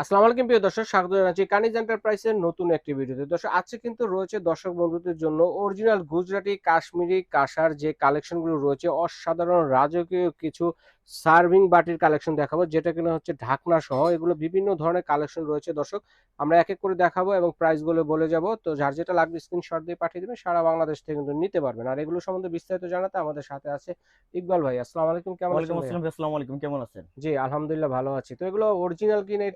আসসালামু আলাইকুম প্রিয় দর্শক স্বাগত জানাচ্ছি কানিজ এন্টারপ্রাইজের নতুন একটি ভিডিওতে। দর্শক আজকে কিন্তু রয়েছে দর্শক বন্ধুদের জন্য অরিজিনাল গুজরাটি কাশ্মীরি কাঁসার যে কালেকশনগুলো রয়েছে অসাধারণ রাজকীয় কিছু সার্ভিং বাটির কালেকশন দেখাবো যেটা কিনা হচ্ছে ঢাকনা সহ। এগুলো বিভিন্ন ধরনের কালেকশন রয়েছে দর্শক আমরা এক এক করে দেখাবো এবং প্রাইসগুলো বলে যাব। তো যার যেটা লাগবে স্ক্রিনশট দিয়ে পাঠিয়ে দেবেন সারা বাংলাদেশ থেকে কিন্তু নিতে পারবেন। আর এগুলো সম্বন্ধে বিস্তারিত জানাতে আমাদের সাথে আছে ইকবাল ভাই। আসসালামু আলাইকুম কেমন আছেন আসসালাম আসসালামু আলাইকুম কেমন আছেন? জি আলহামদুলিল্লাহ ভালো আছি। তো এগুলো অরিজিনাল কিনে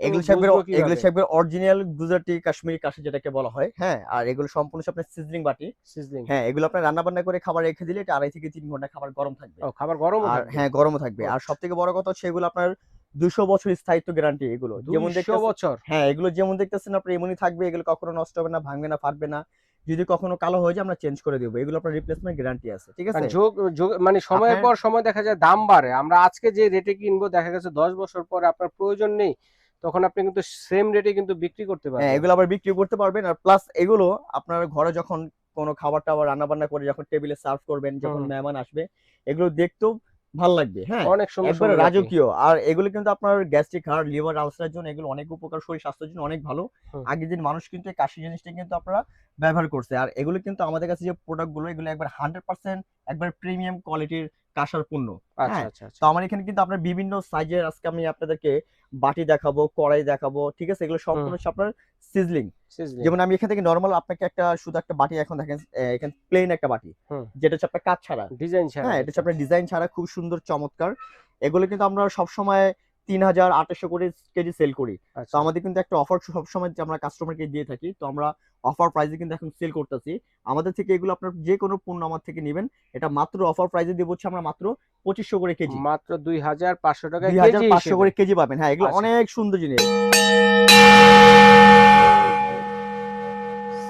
সাহেবের এগুলো সাহেবের অরিজিনাল গুজরাটি কাশ্মীরি কাশি যেটাকে বলা হয়। হ্যাঁ আর এগুলো সম্পূর্ণ আপনার সিজলিং বাটি। সিজলিং হ্যাঁ এগুলো আপনার রান্না বান্না করে খাবার রেখে দিলে এটা আড়াই থেকে তিন ঘণ্টা খাবার গরম থাকবে। খাবার গরম আর হ্যাঁ গরমও থাকবে। আর সব থেকে বড় কথা হচ্ছে এগুলো আপনার দুশো বছর স্থায়িত্ব গ্যারান্টি এগুলো। যেমন বছর? হ্যাঁ এগুলো যেমন দেখতেছেন আপনার এমনই থাকবে এগুলো কখনো নষ্ট হবে না ভাঙবে না ফাটবে না। যদি কখনো কালো হয়ে যায় আমরা চেঞ্জ করে দেবো। এগুলো আপনার রিপ্লেসমেন্ট গ্যারান্টি আছে ঠিক আছে? মানে যোগ যোগ- মানে সময়ের পর সময় দেখা যায় দাম বাড়ে। আমরা আজকে যে রেটে কিনবো দেখা গেছে দশ বছর পরে আপনার প্রয়োজন নেই। তখন আপনি কিন্তু সেম রেটে কিন্তু বিক্রি করতে হ্যাঁ পারবেন। এগুলো আবার বিক্রি করতে পারবেন। আর প্লাস এগুলো আপনার ঘরে যখন কোনো খাবার টাবার রান্না বান্না করে যখন টেবিলে সার্ভ করবেন যখন মেহমান আসবে এগুলো দেখতেও ভালো লাগবে হ্যাঁ? অনেক সুন্দর রাজকীয়। আর এগুলো কিন্তু আপনার গ্যাস্ট্রিক হার্ট লিভার আলসারের জন্য এগুলো অনেক উপকার শরীর স্বাস্থ্যের জন্য অনেক ভালো। আগের দিন মানুষ কিন্তু এই কাশি জিনিসটা কিন্তু আপনারা ব্যবহার করছে। আর এগুলো কিন্তু আমাদের কাছে যে প্রোডাক্টগুলো এগুলো একবার হান্ড্রেড পার্সেন্ট একবার প্রিমিয়াম কোয়ালিটির কাঁসার পণ্য। আচ্ছা হ্যাঁ, আচ্ছা আচ্ছা। তো আমার এখানে কিন্তু আপনার বিভিন্ন সাইজের আজকে আমি আপনাদেরকে বাটি দেখাবো কড়াই দেখাবো ঠিক আছে? এগুলো সম্পূর্ণ আপনার সিজলিং যেমন আমি এখান থেকে নর্মাল আপনাকে একটা শুধু একটা বাটি এখন দেখেন এখান প্লেন একটা বাটি। যেটা হচ্ছে আপনার কাজ ছাড়া। ডিজাইন ছাড়া। হ্যাঁ এটা হচ্ছে আপনার ডিজাইন ছাড়া খুব সুন্দর চমৎকার। এগুলো কিন্তু আমরা সবসময় তিন হাজার আঠাশশো করে কেজি সেল করি। তো আচ্ছা আমাদের কিন্তু একটা অফার সবসময় যে আমরা কাস্টমারকে দিয়ে থাকি তো আমরা অফার প্রাইসে কিন্তু এখন সেল করতেছি। আমাদের থেকে এগুলো আপনার যে কোনো পণ্য আমার থেকে নেবেন। এটা মাত্র অফার প্রাইসে দিয়ে হচ্ছে আমরা মাত্র পঁচিশশো করে কেজি। মাত্র দুই হাজার পাঁচশো টাকা দুই হাজার পাঁচশো করে কেজি পাবেন। হ্যাঁ এগুলো আচ্ছা। অনেক সুন্দর জিনিস।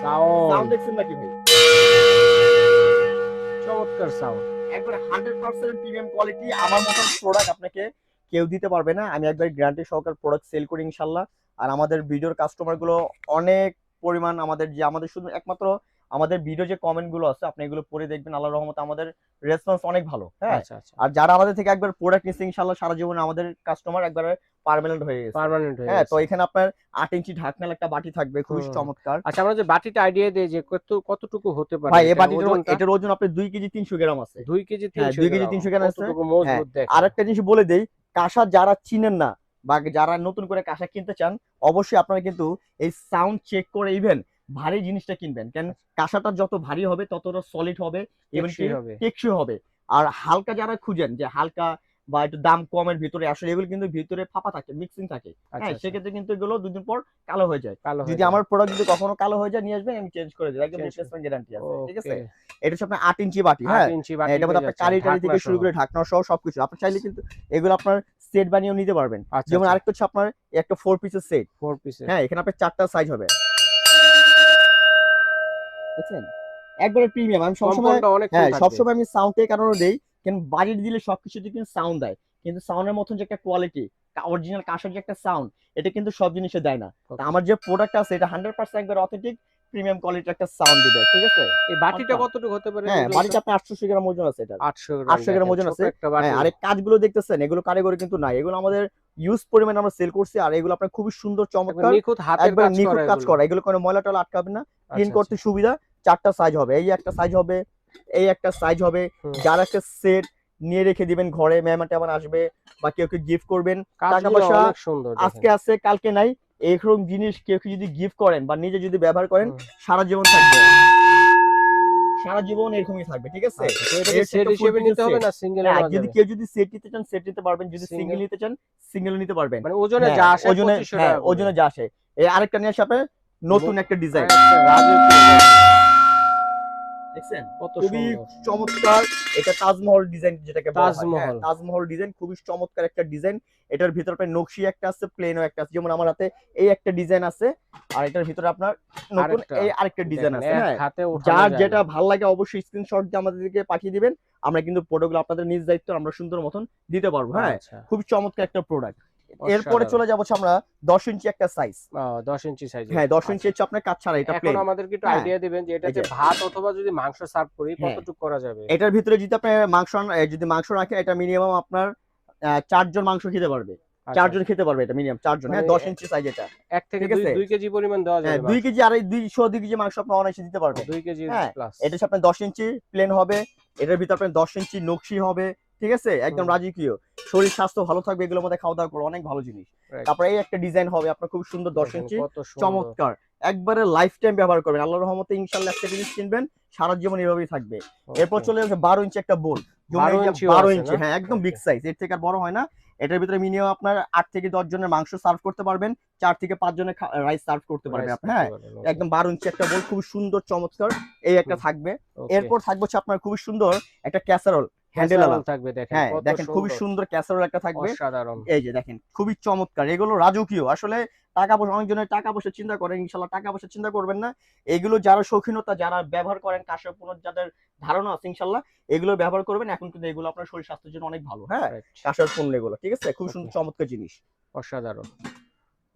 সাউন্ড সাউন্ড দেখছেন নাকি ভাই? চমৎকার সাউন্ড একবার হান্ড্রেড পার্সেন্ট প্রিমিয়াম কোয়ালিটি আমার মতন প্রোডাক্ট আপনাকে কেউ দিতে পারবে না। আমি একবার গ্যারান্টি সহকার প্রোডাক্ট সেল করি ইনশাল্লাহ। আর আমাদের ভিডিওর কাস্টমারগুলো অনেক পরিমাণ আমাদের যে আমাদের শুধু একমাত্র আমাদের ভিডিও যে কমেন্টগুলো আছে আপনি এগুলো পড়ে দেখবেন। আল্লাহ রহমত আমাদের রেসপন্স অনেক ভালো হ্যাঁ? আচ্ছা আচ্ছা। আর যারা আমাদের থেকে একবার প্রোডাক্ট নিচ্ছে ইনশাল্লাহ সারা জীবনে আমাদের কাস্টমার একবার পার্মানেন্ট হয়ে গেছে। পার্মানেন্ট হয়ে হ্যাঁ তো এখানে আপনার আট ইঞ্চি ঢাকনাল একটা বাটি থাকবে খুবই চমৎকার। আচ্ছা আমরা যে বাটিটা আইডিয়া দেই যে কত কতটুকু হতে পারে? ভাই এই বাটিটার এটার ওজন আপনার দুই কেজি তিনশো গ্রাম আছে। দুই কেজি হ্যাঁ, তিনশো দুই কেজি 300 গ্রাম আছে। মজবুত দেখ আরেকটা জিনিস বলে দেই কাঁসা যারা চিনেন না বা যারা নতুন করে কাঁসা কিনতে চান অবশ্যই আপনারা কিন্তু এই সাউন্ড চেক করে ইভেন ভারী জিনিসটা কিনবেন। কেন? কাঁসাটা যত ভারী হবে ততটা সলিড হবে এবং টেকসই হবে। টেকসই হবে। আর হালকা যারা খুঁজেন যে হালকা বা একটু দাম কমের ভিতরে আসলে এগুলো কিন্তু ভিতরে ফাঁপা থাকে মিক্সিং থাকে। আচ্ছা হ্যাঁ আচ্ছা। সেক্ষেত্রে কিন্তু এগুলো দুদিন পর কালো হয়ে যায়। কালো যদি আমার প্রোডাক্ট যদি কখনো কালো হয়ে যায় নিয়ে আসবেন আমি চেঞ্জ করে দিই একদম রিপ্লেসমেন্ট গ্যারান্টি আছে ঠিক আছে? এটা হচ্ছে আপনার আট ইঞ্চি বাটি হ্যাঁ? এটার মধ্যে আপনার কারি যাচ্ছেন, টারি থেকে শুরু করে ঢাকনা সহ সবকিছু। আপনি চাইলে কিন্তু এগুলো আপনার সেট বানিয়েও নিতে পারবেন। আচ্ছা যেমন আচ্ছা, আরেকটা হচ্ছে আপনার একটা ফোর পিসের সেট ফোর এর। হ্যাঁ এখানে আপনার চারটা সাইজ হবে। বুঝছেন একবারে প্রিমিয়াম আমি সবসময় হ্যাঁ সবসময় আমি সাউন্ডের কারণে দেই কিন্তু বাড়ির দিলে সবকিছুতে কিন্তু সাউন্ড দেয়। কিন্তু সাউন্ডের মতন যে একটা কোয়ালিটি অরিজিনাল কাঁসার যে একটা সাউন্ড এটা কিন্তু সব জিনিসে দেয় না। আমার যে প্রোডাক্ট আছে এটা হান্ড্রেড পার্সেন্ট একবার অথেন্টিক প্রিমিয়াম কোয়ালিটির একটা সাউন্ড দিবে ঠিক আছে? এই বাটিটা আচ্ছা। কতটুকু হতে পারে? হ্যাঁ বাড়িতে আপনার আটশো গ্রাম ওজন আছে এটা। 800 গ্রাম 800 গ্রাম ওজন আছে। হ্যাঁ আর এই কাজগুলো দেখতেছেন এগুলো কারিগরি কিন্তু নাই। এগুলো আমাদের ইউজ পরিমাণে আমরা সেল করছি আর এগুলো আপনার খুবই সুন্দর চমৎকার নিখুঁত হাতের একবার কাজ নিখুঁত কাজ। করা। এগুলো কোনো ময়লা টলা আটকাবে না ক্লিন আচ্ছা, করতে সুবিধা চারটা সাইজ হবে। এই একটা সাইজ হবে এই একটা সাইজ হবে। যার একটা সেট নিয়ে রেখে দিবেন ঘরে মেহমান টেমান আসবে বা কেউ কেউ গিফট করবেন। টাকা পয়সা আজকে আছে কালকে নাই। এরকম জিনিস কেউ কেউ যদি গিফট করেন বা নিজে যদি ব্যবহার করেন সারা জীবন থাকবে। সারা জীবন এরকমই থাকবে ঠিক আছে? আচ্ছা, তো এটাকে এর সেট হিসেবে নিতে হবে না সিঙ্গেল হ্যাঁ, যদি কেউ যদি সেট নিতে চান সেট নিতে পারবেন। যদি সিঙ্গেল নিতে চান সিঙ্গেল নিতে পারবেন। মানে ওজনে হ্যাঁ, যা আসে ওজনে 2500 হ্যাঁ। ওজনে যা আসে। এই আরেকটা নিয়ে আসে নতুন একটা ডিজাইন দেখছেন? খুবই চমৎকার। এটা তাজমহল ডিজাইন যেটাকে হয়। তাজমহল। তাজমহল ডিজাইন খুবই চমৎকার একটা ডিজাইন এটার ভিতরে আপনার নকশি একটা আছে প্লেনও একটা আছে। যেমন আমার হাতে এই একটা ডিজাইন আছে আর এটার ভিতরে আপনার নতুন এই আরেকটা ডিজাইন আছে। হ্যাঁ হাতে যার যেটা। ভালো লাগে অবশ্যই স্ক্রিনশট দিয়ে আমাদেরকে পাঠিয়ে দিবেন। আমরা কিন্তু প্রোডাক্টগুলো আপনাদের নিজ দায়িত্ব আমরা সুন্দর মতন দিতে পারব। হ্যাঁ আচ্ছা, খুব চমৎকার একটা প্রোডাক্ট এরপরে চলে যাব আমরা দশ ইঞ্চি একটা সাইজ 10 ইঞ্চি সাইজ হ্যাঁ দশ ইঞ্চি হচ্ছে আপনার কাজ ছাড়া এটা এখন আমাদেরকে একটু হ্যাঁ। আইডিয়া দিবেন যে এই যে। ভাত অথবা যদি মাংস সার্ভ করি হ্যাঁ। কতটুকু করা যাবে? এটার ভিতরে যদি আপনি মাংস যদি মাংস রাখেন এটা মিনিমাম আপনার চারজন মাংস খেতে পারবে। আচ্ছা, চারজন খেতে পারবে এটা মিনিমাম চারজন। হ্যাঁ মানে দশ ইঞ্চি সাইজ এটা। এক থেকে দুই দুই কেজি পরিমাণ দেওয়া হ্যাঁ যাবে দুই মাংস। কেজি আড়াই দুইশো দুই কেজি মাংস আপনি অনায়াসে দিতে পারবে। দুই কেজি হ্যাঁ, প্লাস এটা আপনার দশ ইঞ্চি প্লেন হবে। এটার ভিতরে আপনার দশ ইঞ্চি নকশি হবে। ঠিক আছে? একদম। রাজকীয় শরীর স্বাস্থ্য ভালো থাকবে এগুলোর মধ্যে খাওয়া দাওয়া করো অনেক ভালো জিনিস। তারপরে এই একটা ডিজাইন হবে আপনার খুব সুন্দর দশ ইঞ্চি চমৎকার। একবারে লাইফ টাইম ব্যবহার করবেন। আল্লাহ রহমতে ইনশাল্লাহ একটা জিনিস কিনবেন সারা জীবন এভাবেই থাকবে। এরপর চলে যাচ্ছে বারো ইঞ্চি একটা বোল। বারো ইঞ্চি। হ্যাঁ একদম বিগ সাইজ এর থেকে আর বড় হয় না। এটার ভিতরে মিনিমাম আপনার আট থেকে দশ জনের মাংস সার্ভ করতে পারবেন। চার থেকে পাঁচ জনের রাইস সার্ভ করতে পারবেন আপনি। হ্যাঁ. একদম বারো ইঞ্চি একটা বোল খুব সুন্দর চমৎকার। এই একটা থাকবে। এরপর থাকবে হচ্ছে আপনার খুবই সুন্দর একটা ক্যাসারোল হ্যান্ডেল থাকবে দেখেন হ্যাঁ দেখেন খুবই সুন্দর। ক্যাসারোল একটা থাকবে। অসাধারণ। এই যে দেখেন খুবই চমৎকার। এগুলো রাজকীয়। আসলে টাকা পয়সা অনেকজনের টাকা পয়সা চিন্তা করেন ইনশাল্লাহ টাকা পয়সা চিন্তা করবেন না। এগুলো যারা শৌখিনতা যারা ব্যবহার করেন কাশের পুনর যাদের ধারণা আছে ইনশাল্লাহ এগুলো ব্যবহার করবেন। এখন কিন্তু এগুলো আপনার শরীর স্বাস্থ্যের জন্য অনেক ভালো হ্যাঁ. কাশের পণ্য এগুলো ঠিক আছে? খুব সুন্দর চমৎকার জিনিস। অসাধারণ।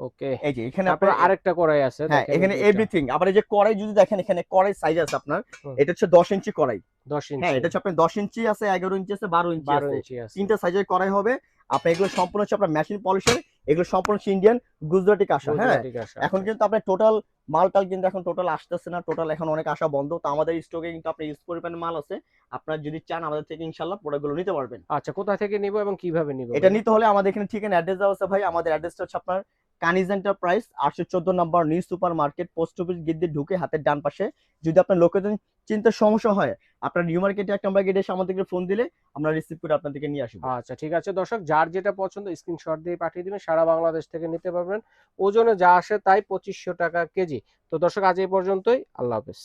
ওকে এই যে এখানে আপনার আরেকটা কড়াই আছে হ্যাঁ এখানে এভরিথিং আবার এই যে কড়াই যদি দেখেন এখানে কড়াই সাইজ আছে আপনার। এটা হচ্ছে দশ ইঞ্চি কড়াই। 10 হ্যাঁ এটা হচ্ছে আপনার দশ ইঞ্চি আছে এগারো ইঞ্চি আছে বারো ইঞ্চি আছে। তিনটা সাইজের কড়াই হবে। আপনার এগুলো সম্পূর্ণ হচ্ছে আপনার মেশিন পলিশের এগুলো সম্পূর্ণ হচ্ছে ইন্ডিয়ান গুজরাটি কাঁসা হ্যাঁ? এখন কিন্তু আপনার টোটাল মালটাল কিন্তু এখন টোটাল আসতেছে না টোটাল এখন অনেক আসা বন্ধ। তো আমাদের স্টকে কিন্তু আপনার ইউজ পরিমাণে মাল আছে। আপনার যদি চান আমাদের থেকে ইনশাল্লাহ প্রোডাক্টগুলো নিতে পারবেন। আচ্ছা কোথা থেকে নিব এবং কীভাবে নিব এটা নিতে হলে আমাদের এখানে ঠিকানা অ্যাড্রেস দেওয়া আছে ভাই। আমাদের অ্যাড্রেসটা হচ্ছে আপনার কানিজ এন্টারপ্রাইজ আটশো চোদ্দ number new super market post office gate দিয়ে ঢুকে হাতের ডান পাশে। যদি আপনার লোকেশন চিন্তার সমস্যা হয়, আপনার নিউ মার্কেটে একটা নম্বর গেটে এসে আমাদেরকে ফোন দিলে আমরা রিসিভ করে আপনাদেরকে নিয়ে আসব। আচ্ছা ঠিক আছে দর্শক, যার যেটা পছন্দ স্ক্রিনশট দিয়ে পাঠিয়ে দিবেন, সারা বাংলাদেশ থেকে নিতে পারবেন। ওজনে যা আসে তাই পঁচিশশো টাকা কেজি। তো দর্শক, আজ এই পর্যন্তই, আল্লাহ হাফেজ।